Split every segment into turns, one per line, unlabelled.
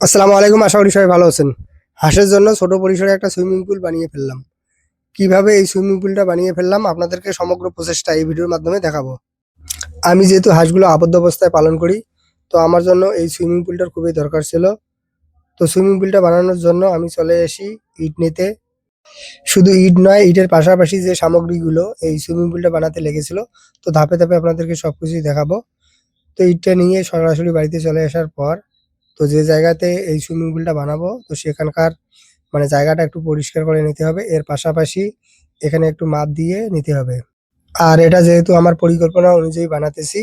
আসসালামু আলাইকুম, আশা করি সবাই ভালো আছেন। হাঁসের জন্য ছোট পরিসরে একটা সুইমিং পুল বানিয়ে ফেললাম। কীভাবে এই সুইমিং পুলটা বানিয়ে ফেললাম আপনাদেরকে সমগ্র প্রচেষ্টা এই ভিডিওর মাধ্যমে দেখাবো। আমি যেহেতু হাঁসগুলো আবদ্ধ অবস্থায় পালন করি, তো আমার জন্য এই সুইমিং পুলটার খুবই দরকার ছিল। তো সুইমিং পুলটা বানানোর জন্য আমি চলে আসি ইট নিতে। শুধু ইট নয়, ইটের পাশাপাশি যে সামগ্রীগুলো এই সুইমিং পুলটা বানাতে লেগেছিল, তো ধাপে ধাপে আপনাদেরকে সবকিছুই দেখাবো। তো ইটটা নিয়ে সরাসরি বাড়িতে চলে আসার পর তো যে জায়গাতে এই সুইমিং পুলটা বানাবো, তো সেখানকার মানে জায়গাটা একটু পরিষ্কার করে নিতে হবে। এর পাশাপাশি এখানে একটু মাপ দিয়ে নিতে হবে। আর এটা যেহেতু আমার পরিকল্পনা অনুযায়ী বানাতেছি,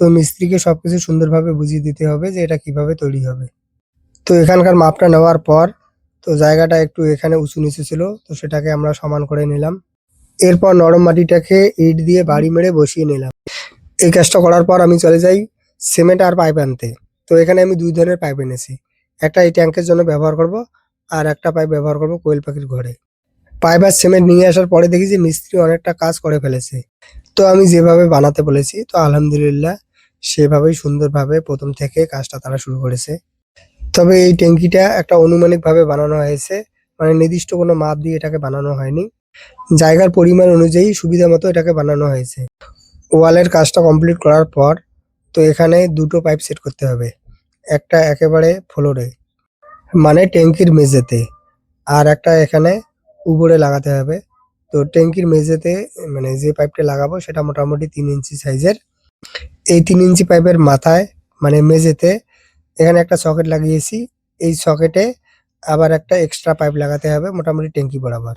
তো মিস্ত্রিকে সবকিছু সুন্দরভাবে বুঝিয়ে দিতে হবে যে এটা কীভাবে তৈরি হবে। তো এখানকার মাপটা নেওয়ার পর, তো জায়গাটা একটু এখানে উঁচু নিচু ছিল, তো সেটাকে আমরা সমান করে নিলাম। এরপর নরম মাটিটাকে ইট দিয়ে বাড়ি মেরে বসিয়ে নিলাম। এই কাজটা করার পর আমি চলে যাই সিমেন্ট আর পাইপ আনতে। তো এখানে আমি দুই ধরনের পাইপ এনেছি। একটা এই ট্যাঙ্কের জন্য ব্যবহার করব আর একটা পাইপ ব্যবহার করব কোয়েল পাখির ঘরে। পাইপ আর সিমেন্ট নিয়ে আসার পরে দেখি যে মিস্ত্রি অনেকটা কাজ করে ফেলেছে। তো আমি যেভাবে বানাতে বলেছি, তো আলহামদুলিল্লাহ সেভাবেই সুন্দরভাবে প্রথম থেকে কাজটা তারা শুরু করেছে। তবে এই ট্যাঙ্কিটা একটা অনুমানিকভাবে বানানো হয়েছে মানে নির্দিষ্ট কোনো মাপ দিয়ে এটাকে বানানো হয়নি। জায়গার পরিমাণ অনুযায়ী সুবিধা মতো এটাকে বানানো হয়েছে। ওয়ালের কাজটা কমপ্লিট করার পর তো এখানে দুটো পাইপ সেট করতে হবে। একটা একেবারে ফ্লোরে মানে ট্যাঙ্কির মেঝেতে, আর একটা এখানে উপরে লাগাতে হবে। তো ট্যাঙ্কির মেঝেতে মানে যে পাইপটা লাগাবো সেটা মোটামুটি তিন ইঞ্চি সাইজের। এই তিন ইঞ্চি পাইপের মাথায় মানে মেঝেতে, এখানে একটা সকেট লাগিয়েছি। এই সকেটে আবার একটা এক্সট্রা পাইপ লাগাতে হবে, মোটামুটি ট্যাঙ্কি বরাবর।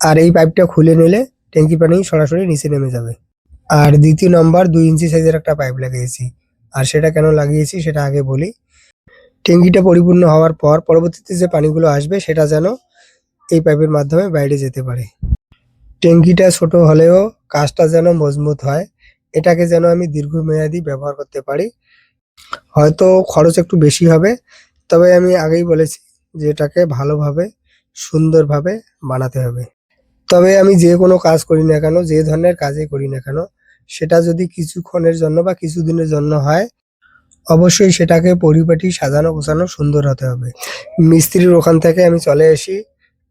আর এই পাইপটা খুলে নিলে ট্যাঙ্কি পানি সরাসরি নিচে নেমে যাবে। আর দ্বিতীয় নম্বর দুই ইঞ্চি সাইজের একটা পাইপ লাগিয়েছি। আর সেটা কেন লাগিয়েছি সেটা আগে বলি। ট্যাঙ্কিটা পরিপূর্ণ হওয়ার পর পরবর্তীতে যে পানিগুলো আসবে সেটা যেন এই পাইপের মাধ্যমে বাইরে যেতে পারে। ট্যাঙ্কিটা ছোট হলেও কাজটা যেন মজবুত হয়। এটাকে যেন আমি দীর্ঘমেয়াদী ব্যবহার করতে পারি। হয়তো খরচ একটু বেশি হবে, তবে আমি আগেই বলেছি যে এটাকে ভালোভাবে, সুন্দরভাবে বানাতে হবে। তবে আমি যে কোনো কাজ করি না কেন, যে ধরনের কাজই করি না কেন সেটা যদি কিছুক্ষণের জন্য বা কিছুদিনের জন্য হয়, অবশ্যই সেটাকে পরিপাটি, সাজানো, গোছানো সুন্দর হতে হবে। মিস্ত্রির ওখান থেকে আমি চলে আসি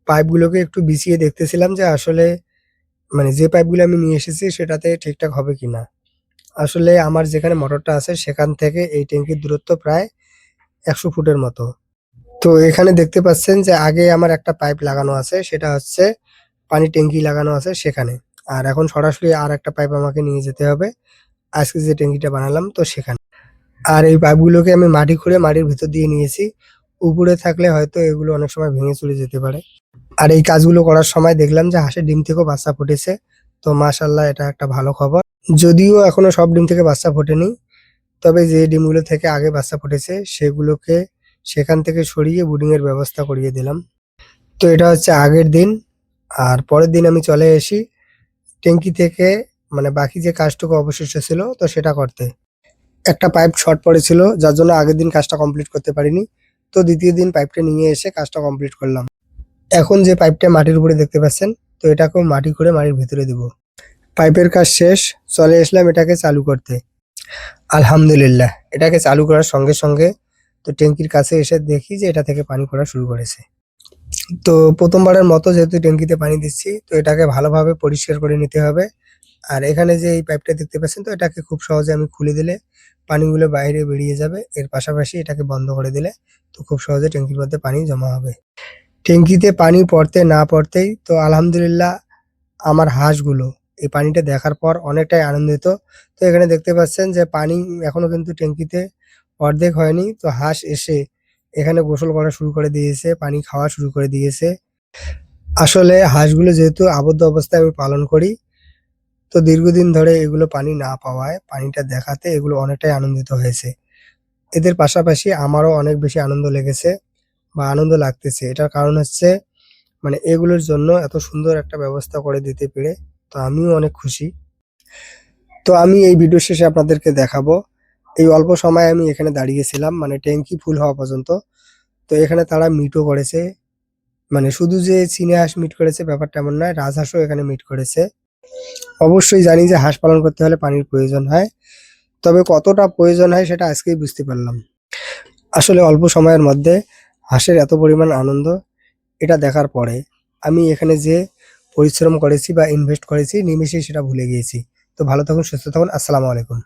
পাইপগুলোকে একটু বিছিয়ে দেখতেছিলাম যে আসলে মানে যে পাইপগুলো আমি নিয়ে এসেছি সেটাতে ঠিকঠাক হবে কিনা। আসলে আমার যেখানে মোটরটা আছে সেখান থেকে এই ট্যাঙ্কির দূরত্ব প্রায় একশো ফুটের মতো। তো এখানে দেখতে পাচ্ছেন যে আগে আমার একটা পাইপ লাগানো আছে, সেটা হচ্ছে পানি ট্যাঙ্কি লাগানো আছে সেখানে। আর এখন সরাসরি আর একটা পাইপ আমাকে নিয়ে যেতে হবে। আজকে যে ট্যাঙ্কিটা বানালাম তো সেখানে। আর এই পাইপগুলোকে আমি মাটি খুঁড়ে মাটির ভিতর দিয়ে নিয়েছি। উপরে থাকলে হয়তো এগুলো অনেক সময় ভেঙে চলে যেতে পারে। আর এই কাজগুলো করার সময় দেখলাম যে হাঁসের ডিম থেকেও বাচ্চা ফুটেছে। তো মাশাল্লাহ এটা একটা ভালো খবর। যদিও এখনও সব ডিম থেকে বাচ্চা ফোটেনি, তবে যে ডিমগুলো থেকে আগে বাচ্চা ফুটেছে সেগুলোকে সেখান থেকে সরিয়ে বুডিং এর ব্যবস্থা করিয়ে দিলাম। তো এটা হচ্ছে আগের দিন। আর পরের দিন আমি চলে আসি ট্যাঙ্কি থেকে মানে বাকি যে কাজটুকু অবশিষ্ট ছিল, তো সেটা করতে। একটা পাইপ শর্ট পড়েছিল, যার জন্য আগের দিন কাজটা কমপ্লিট করতে পারিনি। তো দ্বিতীয় দিন পাইপটা নিয়ে এসে কাজটা কমপ্লিট করলাম। এখন যে পাইপটা মাটির উপরে দেখতে পাচ্ছেন, তো এটাকেও মাটি করে মাটির ভিতরে দিব। পাইপের কাজ শেষ, চলে আসলাম এটাকে চালু করতে। আলহামদুলিল্লাহ, এটাকে চালু করার সঙ্গে সঙ্গে তো ট্যাঙ্কির কাছে এসে দেখি যে এটা থেকে পানি পড়া শুরু করেছে। তো প্রথমবারের মতো যেহেতু ট্যাঙ্কিতে পানি দিচ্ছি, তো এটাকে ভালোভাবে পরিষ্কার করে নিতে হবে। আর এখানে যে এই পাইপটা দেখতে পাচ্ছেন, তো এটাকে খুব সহজে আমি খুলে দিলে পানিগুলো বাইরে বেরিয়ে যাবে। এর পাশাপাশি এটাকে বন্ধ করে দিলে তো খুব সহজে ট্যাঙ্কির মধ্যে পানি জমা হবে। ট্যাঙ্কিতে পানি পড়তে না পড়তেই তো আলহামদুলিল্লাহ আমার হাঁসগুলো, এই পানিটা দেখার পর অনেকটাই আনন্দিত। তো এখানে দেখতে পাচ্ছেন যে পানি এখনও কিন্তু ট্যাঙ্কিতে অর্ধেক হয়নি। তো হাঁস এসে এখানে গোসল করা শুরু করে দিয়েছে, পানি খাওয়া শুরু করে দিয়েছে। আসলে হাঁসগুলো যেহেতু আবদ্ধ অবস্থায় আমি পালন করি, তো দীর্ঘদিন ধরে এগুলো পানি না পাওয়ায়, পানিটা দেখাতে এগুলো অনেকটাই আনন্দিত হয়েছে। এদের পাশাপাশি আমারও অনেক বেশি আনন্দ লেগেছে বা আনন্দ লাগতেছে। এটার কারণ হচ্ছে মানে এগুলোর জন্য এত সুন্দর একটা ব্যবস্থা করে দিতে পেরে তো আমিও অনেক খুশি। তো আমি এই ভিডিও শেষে আপনাদেরকে দেখাবো এই অল্প সময় আমি এখানে দাঁড়িয়েছিলাম মানে ট্যাঙ্কি ফুল হওয়া পর্যন্ত। তো এখানে তারা মিটও করেছে। মানে শুধু যে চীনে হাঁস মিট করেছে ব্যাপারটা এমন নয়, রাজহাঁসও এখানে মিট করেছে। অবশ্যই জানি যে হাঁস পালন করতে হলে পানির প্রয়োজন হয়। তবে কতটা প্রয়োজন হয় সেটা আজকেই বুঝতে পারলাম। আসলে অল্প সময়ের মধ্যে হাঁসের এত পরিমাণ আনন্দ, এটা দেখার পরে আমি এখানে যে পরিশ্রম করেছি বা ইনভেস্ট করেছি, নিমেষেই সেটা ভুলে গিয়েছি। তো ভালো থাকুন, সুস্থ থাকুন, আসসালামু আলাইকুম।